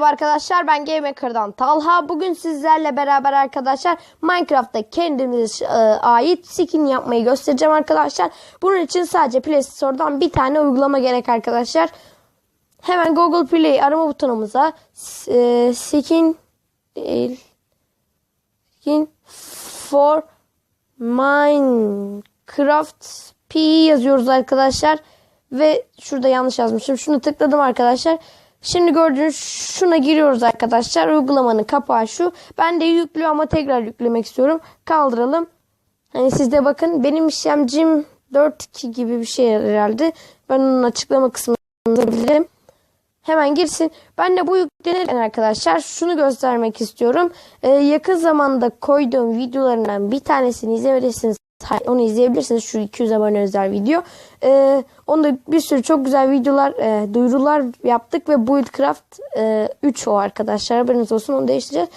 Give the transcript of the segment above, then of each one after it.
Merhaba arkadaşlar ben GameMaker'dan Talha. Bugün sizlerle beraber arkadaşlar Minecraft'ta kendimize ait skin yapmayı göstereceğim arkadaşlar. Bunun için sadece Play Store'dan bir tane uygulama gerek arkadaşlar. Hemen Google Play arama butonumuza e, skin değil skin for Minecraft P yazıyoruz arkadaşlar. Ve şurada yanlış yazmışım. Şunu tıkladım arkadaşlar. Şimdi gördüğünüz şuna giriyoruz arkadaşlar. Uygulamanın kapağı şu. Ben de yüklü ama tekrar yüklemek istiyorum. Kaldıralım. Hani siz de bakın benim işlemcim 4.2 gibi bir şey herhalde. Ben onun açıklama kısmını bilirim. Hemen girsin. Ben de bu yüklenirken arkadaşlar şunu göstermek istiyorum. Ee, yakın zamanda koyduğum videolarından bir tanesini izlemediyseniz onu izleyebilirsiniz. Şu 200 abone özel video. Ee, onda bir sürü çok güzel videolar, e, duyurular yaptık ve Buildcraft e, 3 o arkadaşlar. Haberiniz olsun onu değiştireceğiz.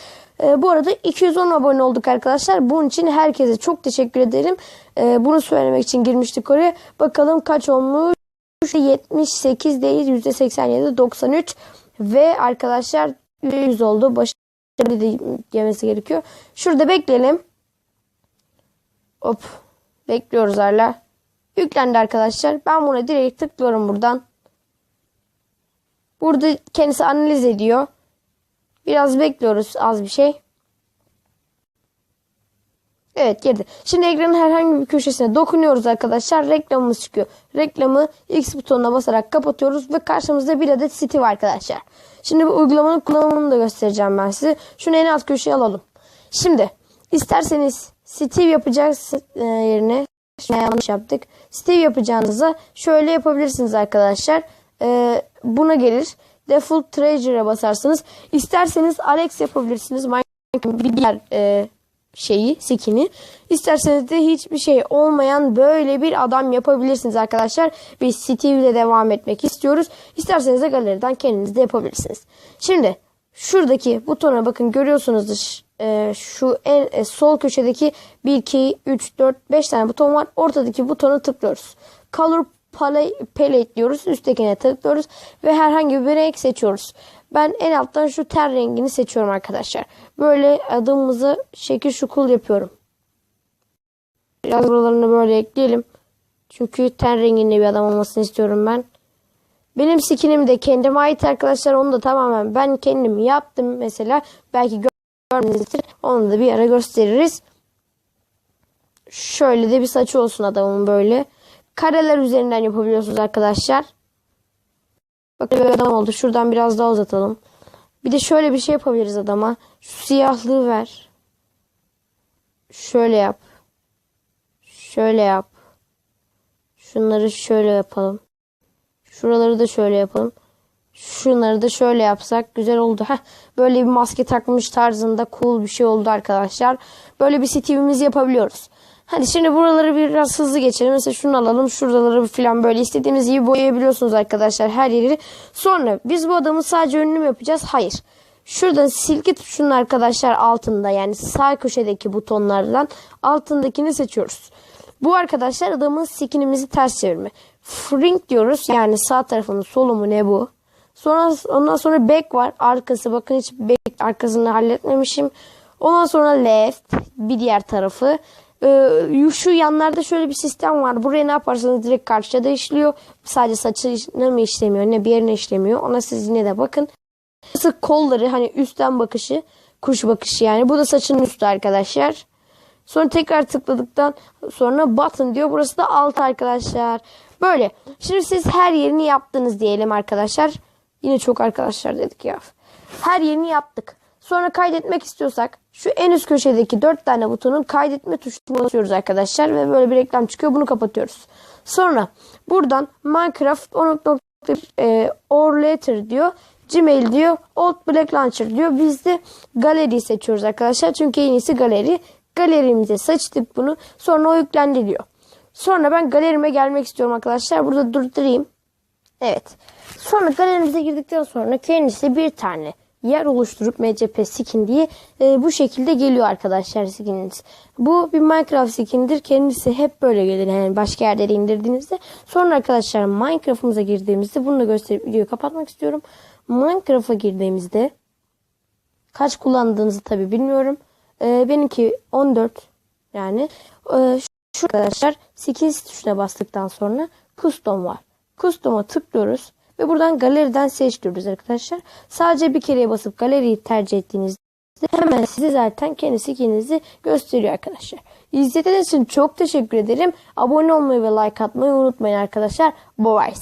E, bu arada 210 abone olduk arkadaşlar. Bunun için herkese çok teşekkür ederim. E, bunu söylemek için girmiştik oraya. Bakalım kaç olmuş? 78 değil %87 93 ve arkadaşlar %100 oldu. Başarılı yemesi gerekiyor. Şurada bekleyelim. Hop. Bekliyoruz hala. Yüklendi arkadaşlar. Ben buna direkt tıklıyorum buradan. Burada kendisi analiz ediyor. Biraz bekliyoruz az bir şey. Evet girdi. Şimdi ekranın herhangi bir köşesine dokunuyoruz arkadaşlar. Reklamımız çıkıyor. Reklamı X butonuna basarak kapatıyoruz ve karşımızda bir adet site var arkadaşlar. Şimdi bu uygulamanın kullanımını da göstereceğim ben size. Şunu en alt köşeye alalım. Şimdi isterseniz Steve yapacağız e, yerine yanlış yaptık. Steve yapacağınıza şöyle yapabilirsiniz arkadaşlar. E, buna gelir. Default Treasure'a basarsınız. İsterseniz Alex yapabilirsiniz. Bir diğer e, şeyi, skin'i. İsterseniz de hiçbir şey olmayan böyle bir adam yapabilirsiniz arkadaşlar. Biz Steve ile devam etmek istiyoruz. İsterseniz de galeriden kendiniz de yapabilirsiniz. Şimdi şuradaki butona bakın görüyorsunuzdur. Ee, şu en e, sol köşedeki 1, 2, 3, 4, 5 tane buton var. Ortadaki butona tıklıyoruz. Color Palette diyoruz. Üsttekine tıklıyoruz. Ve herhangi bir renk seçiyoruz. Ben en alttan şu ter rengini seçiyorum arkadaşlar. Böyle adımımızı şekil şukul yapıyorum. Biraz buralarını böyle ekleyelim. Çünkü ten renginde bir adam olmasını istiyorum ben. Benim skinim de kendime ait arkadaşlar. Onu da tamamen ben kendim yaptım mesela. Belki görmüşsünüzdür. Onu da bir ara gösteririz. Şöyle de bir saçı olsun adamın böyle. Kareler üzerinden yapabiliyorsunuz arkadaşlar. Bakın bir adam oldu. Şuradan biraz daha uzatalım. Bir de şöyle bir şey yapabiliriz adama. Şu siyahlığı ver. Şöyle yap. Şöyle yap. Şunları şöyle yapalım. Şuraları da şöyle yapalım. Şunları da şöyle yapsak güzel oldu. Heh, böyle bir maske takmış tarzında cool bir şey oldu arkadaşlar. Böyle bir Steve'imizi yapabiliyoruz. Hadi şimdi buraları biraz hızlı geçelim. Mesela şunu alalım. Şuraları falan böyle istediğimiz gibi boyayabiliyorsunuz arkadaşlar her yeri. Sonra biz bu adamın sadece önünü mü yapacağız? Hayır. Şuradan silgi tuşunun arkadaşlar altında yani sağ köşedeki butonlardan altındakini seçiyoruz. Bu arkadaşlar adamın skinimizi ters çevirme. Frink diyoruz yani sağ tarafının solu mu ne bu? Sonra ondan sonra back var. Arkası bakın hiç back arkasını halletmemişim. Ondan sonra left bir diğer tarafı. Ee, şu yanlarda şöyle bir sistem var. Buraya ne yaparsanız direkt karşıda işliyor. Sadece saçına mı işlemiyor ne bir yerine işlemiyor. Ona siz yine de bakın. Nasıl kolları hani üstten bakışı kuş bakışı yani. Bu da saçın üstü arkadaşlar. Sonra tekrar tıkladıktan sonra button diyor. Burası da alt arkadaşlar. Böyle. Şimdi siz her yerini yaptınız diyelim arkadaşlar. Yine çok arkadaşlar dedik ya. Her yerini yaptık. Sonra kaydetmek istiyorsak şu en üst köşedeki 4 tane butonun kaydetme tuşuna basıyoruz arkadaşlar. Ve böyle bir reklam çıkıyor. Bunu kapatıyoruz. Sonra buradan Minecraft 10.1 e, or later diyor. Gmail diyor. Old Black Launcher diyor. Biz de galeri seçiyoruz arkadaşlar. Çünkü en iyisi galeri. Galerimize seçtik bunu. Sonra o yüklendi diyor. Sonra ben galerime gelmek istiyorum arkadaşlar. Burada durdurayım. Evet. Sonra galerimize girdikten sonra kendisi bir tane yer oluşturup MCP skin diye e, bu şekilde geliyor arkadaşlar skininiz. Bu bir Minecraft skindir. Kendisi hep böyle gelir. Yani başka yerlere indirdiğinizde. Sonra arkadaşlar Minecraft'ımıza girdiğimizde bunu da gösterip videoyu kapatmak istiyorum. Minecraft'a girdiğimizde kaç kullandığınızı tabi bilmiyorum. Ee, benimki 14 yani. Ee, şu arkadaşlar 8 tuşuna bastıktan sonra custom var. Custom'a tıklıyoruz ve buradan galeriden seç diyoruz arkadaşlar. Sadece bir kereye basıp galeriyi tercih ettiğinizde hemen size zaten kendisi kendinizi gösteriyor arkadaşlar. İzlediğiniz için çok teşekkür ederim. Abone olmayı ve like atmayı unutmayın arkadaşlar. Bye.